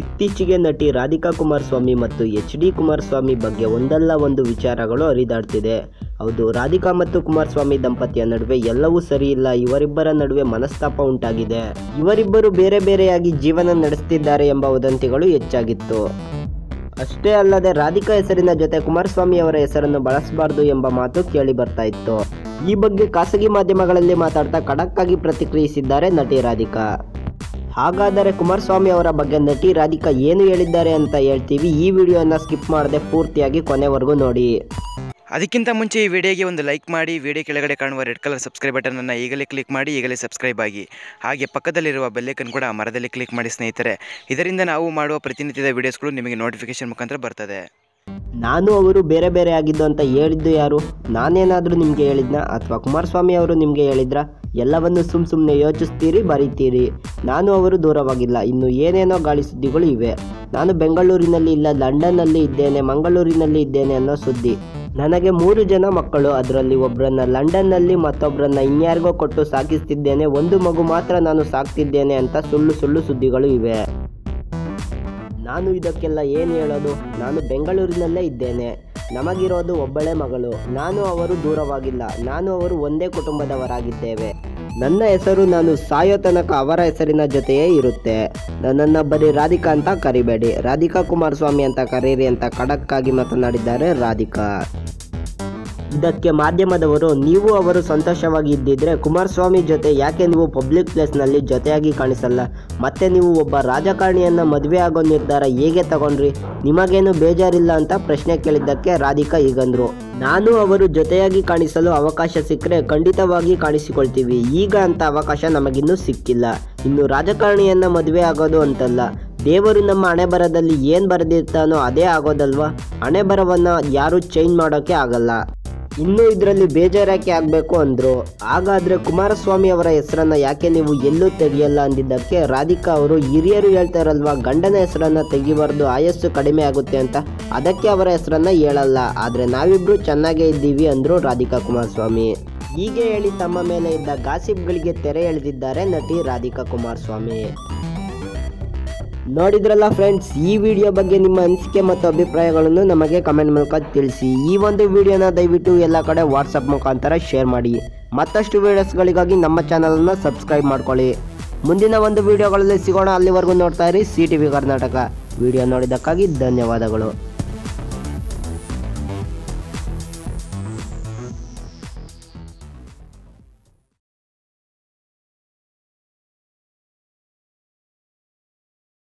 ಇತ್ತೀಚೆಗೆ ನಟಿ ರಾಧಿಕಾ ಕುಮಾರಸ್ವಾಮಿ ಮತ್ತು ಎಚ್ ಡಿ ಕುಮಾರಸ್ವಾಮಿ ಬಗ್ಗೆ ಒಂದಲ್ಲ ಒಂದು ವಿಚಾರಗಳು ಹರಿದಾಡ್ತಿದೆ. ಹೌದು, ರಾಧಿಕಾ ಮತ್ತು ಕುಮಾರಸ್ವಾಮಿ ದಂಪತಿಯ ನಡುವೆ ಎಲ್ಲವೂ ಸರಿಯಿಲ್ಲ ಇವರಿಬ್ಬರ ನಡುವೆ ಮನಸ್ತಾಪ ಉಂಟಾಗಿದೆ. ಇವರಿಬ್ಬರು ಬೇರೆ ಬೇರೆಯಾಗಿ ಜೀವನ ನಡೆಸುತ್ತಿದ್ದಾರೆ ಎಂಬ ವದಂತಿಗಳು ಹೆಚ್ಚಾಗಿತ್ತು. ಅಷ್ಟೇ ಅಲ್ಲದೆ ರಾಧಿಕಾ ಹೆಸರಿನ ಜೊತೆ ಕುಮಾರಸ್ವಾಮಿ ಅವರ ಹೆಸರನ್ನು ಬಳಸಬಾರದು ಎಂಬ ಮಾತು ಕೇಳಿ ಬರ್ತಾ ಇತ್ತು. ಈ ಬಗ್ಗೆ ಖಾಸಗಿ ಮಾಧ್ಯಮಗಳಲ್ಲಿ ಮಾತಾಡ್ತಾ ಖಡಕ್ಕಾಗಿ ಪ್ರತಿಕ್ರಿಯಿಸಿದ್ದಾರೆ ನಟಿ ರಾಧಿಕಾ. ಹಾಗಾದರೆ ಕುಮಾರಸ್ವಾಮಿ ಅವರ ಬಗ್ಗೆ ನಟಿ ರಾಧಿಕಾ ಏನು ಹೇಳಿದ್ದಾರೆ ಅಂತ ಹೇಳ್ತೀವಿ. ಈ ವಿಡಿಯೋನ ಸ್ಕಿಪ್ ಮಾಡದೆ ಪೂರ್ತಿಯಾಗಿ ಕೊನೆವರೆಗೂ ನೋಡಿ. ಅದಕ್ಕಿಂತ ಮುಂಚೆ ಈ ವಿಡಿಯೋಗೆ ಒಂದು ಲೈಕ್ ಮಾಡಿ ವಿಡಿಯೋ ಕೆಳಗಡೆ ಕಾಣುವ ರೆಡ್ ಕಲರ್ ಸಬ್ಸ್ಕ್ರೈಬ್ ಬಟನನ್ನು ಈಗಲೇ ಕ್ಲಿಕ್ ಮಾಡಿ ಈಗಲೇ ಸಬ್ಸ್ಕ್ರೈಬ್ ಆಗಿ. ಹಾಗೆ ಪಕ್ಕದಲ್ಲಿರುವ ಬೆಲ್ಲೈಕನ್ ಕೂಡ ಮರದಲ್ಲಿ ಕ್ಲಿಕ್ ಮಾಡಿ ಸ್ನೇಹಿತರೆ. ಇದರಿಂದ ನಾವು ಮಾಡುವ ಪ್ರತಿನಿತ್ಯದ ವಿಡಿಯೋಸ್ಗಳು ನಿಮಗೆ ನೋಟಿಫಿಕೇಶನ್ ಮುಖಾಂತರ ಬರ್ತದೆ. ನಾನು ಅವರು ಬೇರೆ ಬೇರೆ ಆಗಿದ್ದು ಅಂತ ಹೇಳಿದ್ದು ಯಾರು? ನಾನೇನಾದರೂ ನಿಮಗೆ ಹೇಳಿದ್ನಾ? ಅಥವಾ ಕುಮಾರಸ್ವಾಮಿ ಅವರು ನಿಮಗೆ ಹೇಳಿದ್ರ? ಎಲ್ಲವನ್ನು ಸುಮ್ ಸುಮ್ಮನೆ ಯೋಚಿಸ್ತೀರಿ, ಬರೀತೀರಿ. ನಾನು ಅವರು ದೂರವಾಗಿಲ್ಲ. ಇನ್ನು ಏನೇನೋ ಗಾಳಿ ಸುದ್ದಿಗಳು ಇವೆ. ನಾನು ಬೆಂಗಳೂರಿನಲ್ಲಿ ಇಲ್ಲ, ಲಂಡನ್ನಲ್ಲಿ ಇದ್ದೇನೆ, ಮಂಗಳೂರಿನಲ್ಲಿ ಇದ್ದೇನೆ ಅನ್ನೋ ಸುದ್ದಿ. ನನಗೆ ಮೂರು ಜನ ಮಕ್ಕಳು, ಅದರಲ್ಲಿ ಒಬ್ಬರನ್ನ ಲಂಡನ್ನಲ್ಲಿ ಮತ್ತೊಬ್ಬರನ್ನ ಇನ್ಯಾರಿಗೋ ಕೊಟ್ಟು ಸಾಕಿಸ್ತಿದ್ದೇನೆ ಒಂದು ಮಗು ಮಾತ್ರ ನಾನು ಸಾಕ್ತಿದ್ದೇನೆ ಅಂತ ಸುಳ್ಳು ಸುಳ್ಳು ಸುದ್ದಿಗಳು ಇವೆ. ನಾನು ಇದಕ್ಕೆಲ್ಲ ಏನು ಹೇಳೋದು? ನಾನು ಬೆಂಗಳೂರಿನಲ್ಲೇ ಇದ್ದೇನೆ. ನಮಗಿರೋದು ಒಬ್ಬಳೆ ಮಗಳು. ನಾನು ಅವರು ದೂರವಾಗಿಲ್ಲ. ನಾನು ಅವರು ಒಂದೇ ಕುಟುಂಬದವರಾಗಿದ್ದೇವೆ. ನನ್ನ ಹೆಸರು ನಾನು ಸಾಯೋ ತನಕ ಅವರ ಹೆಸರಿನ ಜೊತೆಯೇ ಇರುತ್ತೆ. ನನ್ನನ್ನು ಬರೀ ರಾಧಿಕಾ ಅಂತ ಕರಿಬೇಡಿ. ರಾಧಿಕಾ ಕುಮಾರಸ್ವಾಮಿ ಅಂತ ಕರೀರಿ ಅಂತ ಖಡಕ್ಕಾಗಿ ಮಾತನಾಡಿದ್ದಾರೆ ರಾಧಿಕಾ. ಇದಕ್ಕೆ ಮಾಧ್ಯಮದವರು, ನೀವು ಅವರು ಸಂತೋಷವಾಗಿ ಇದ್ದಿದ್ರೆ ಕುಮಾರಸ್ವಾಮಿ ಜೊತೆ ಯಾಕೆ ನೀವು ಪಬ್ಲಿಕ್ ಪ್ಲೇಸ್ನಲ್ಲಿ ಜೊತೆಯಾಗಿ ಕಾಣಿಸಲ್ಲ? ಮತ್ತೆ ನೀವು ಒಬ್ಬ ರಾಜಕಾರಣಿಯನ್ನ ಮದುವೆ ಆಗೋ ನಿರ್ಧಾರ ಹೇಗೆ ತಗೊಂಡ್ರಿ? ನಿಮಗೇನು ಬೇಜಾರಿಲ್ಲ ಅಂತ ಪ್ರಶ್ನೆ ಕೇಳಿದ್ದಕ್ಕೆ ರಾಧಿಕಾ ಹೀಗಂದ್ರು. ನಾನು ಅವರು ಜೊತೆಯಾಗಿ ಕಾಣಿಸಲು ಅವಕಾಶ ಸಿಕ್ಕರೆ ಖಂಡಿತವಾಗಿ ಕಾಣಿಸಿಕೊಳ್ತೀವಿ. ಈಗ ಅಂತ ಅವಕಾಶ ನಮಗಿನ್ನೂ ಸಿಕ್ಕಿಲ್ಲ. ಇನ್ನು ರಾಜಕಾರಣಿಯನ್ನ ಮದುವೆ ಆಗೋದು ಅಂತಲ್ಲ. ದೇವರು ನಮ್ಮ ಹಣೆ ಬರದಲ್ಲಿ ಏನು ಬರೆದಿರ್ತಾನೋ ಅದೇ ಆಗೋದಲ್ವಾ? ಹಣೆ ಬರವನ್ನ ಯಾರು ಚೇಂಜ್ ಮಾಡೋಕೆ ಆಗಲ್ಲ. ಇನ್ನು ಇದರಲ್ಲಿ ಬೇಜಾರಾಕೆ ಆಗಬೇಕು ಅಂದರು. ಹಾಗಾದರೆ ಕುಮಾರಸ್ವಾಮಿ ಅವರ ಹೆಸರನ್ನು ಯಾಕೆ ನೀವು ಎಲ್ಲೂ ತೆಗೆಯಲ್ಲ ಅಂದಿದ್ದಕ್ಕೆ ರಾಧಿಕಾ ಅವರು ಹಿರಿಯರು ಹೇಳ್ತಾರಲ್ವಾ ಗಂಡನ ಹೆಸರನ್ನು ತೆಗಿಬಾರ್ದು, ಆಯಸ್ಸು ಕಡಿಮೆ ಆಗುತ್ತೆ ಅಂತ. ಅದಕ್ಕೆ ಅವರ ಹೆಸರನ್ನು ಹೇಳಲ್ಲ. ಆದರೆ ನಾವಿಬ್ಬರು ಚೆನ್ನಾಗೇ ಇದ್ದೀವಿ ಅಂದರು ರಾಧಿಕಾ ಕುಮಾರಸ್ವಾಮಿ. ಹೀಗೆ ಹೇಳಿ ತಮ್ಮ ಮೇಲೆ ಇದ್ದ ಗಾಸಿಪ್ಗಳಿಗೆ ತೆರೆ ಎಳೆದಿದ್ದಾರೆ ನಟಿ ರಾಧಿಕಾ ಕುಮಾರಸ್ವಾಮಿ. ನೋಡಿದ್ರಲ್ಲ ಫ್ರೆಂಡ್ಸ್ ಈ ವಿಡಿಯೋ ಬಗ್ಗೆ ನಿಮ್ಮ ಅನಿಸಿಕೆ ಮತ್ತು ಅಭಿಪ್ರಾಯಗಳನ್ನು ನಮಗೆ ಕಮೆಂಟ್ ಮೂಲಕ ತಿಳಿಸಿ. ಈ ಒಂದು ವಿಡಿಯೋನ ದಯವಿಟ್ಟು ಎಲ್ಲ ಕಡೆ ವಾಟ್ಸಪ್ ಮುಖಾಂತರ ಶೇರ್ ಮಾಡಿ. ಮತ್ತಷ್ಟು ವೀಡಿಯೋಸ್ಗಳಿಗಾಗಿ ನಮ್ಮ ಚಾನಲನ್ನು ಸಬ್ಸ್ಕ್ರೈಬ್ ಮಾಡ್ಕೊಳ್ಳಿ. ಮುಂದಿನ ಒಂದು ವಿಡಿಯೋಗಳಲ್ಲಿ ಸಿಗೋಣ. ಅಲ್ಲಿವರೆಗೂ ನೋಡ್ತಾ ಇರಿ C T V Karnataka video ನೋಡಿದ್ದಕ್ಕಾಗಿ ಧನ್ಯವಾದಗಳು.